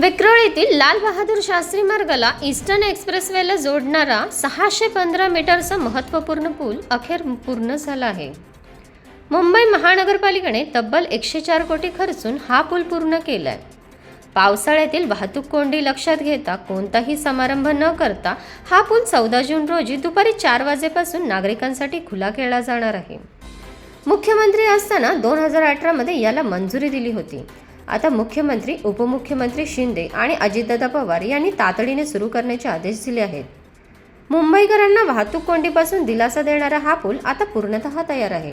विक्रोळीतील लाल बहादूर शास्त्री मार्गाला ईस्टर्न एक्सप्रेसवेला जोडणारा सहाशे पंधरा मीटरचा महत्त्वपूर्ण पूल अखेर पूर्ण झाला आहे. मुंबई महानगरपालिकेने तब्बल एकशे चार कोटी खर्चून हा पूल पूर्ण केलाय. पावसाळ्यातील वाहतूक कोंडी लक्षात घेता कोणताही समारंभ न करता हा पूल चौदा जून रोजी दुपारी चार वाजेपासून नागरिकांसाठी खुला केला जाणार आहे. मुख्यमंत्री असताना दोन हजार अठरामध्ये याला मंजुरी दिली होती. आता मुख्यमंत्री उपमुख्यमंत्री शिंदे आणि अजितदादा पवार यांनी तातडीने सुरू करण्याचे आदेश दिले आहेत. मुंबईकरांना वाहतूक कोंडीपासून दिलासा देणारा हा पूल आता पूर्णतः तयार आहे.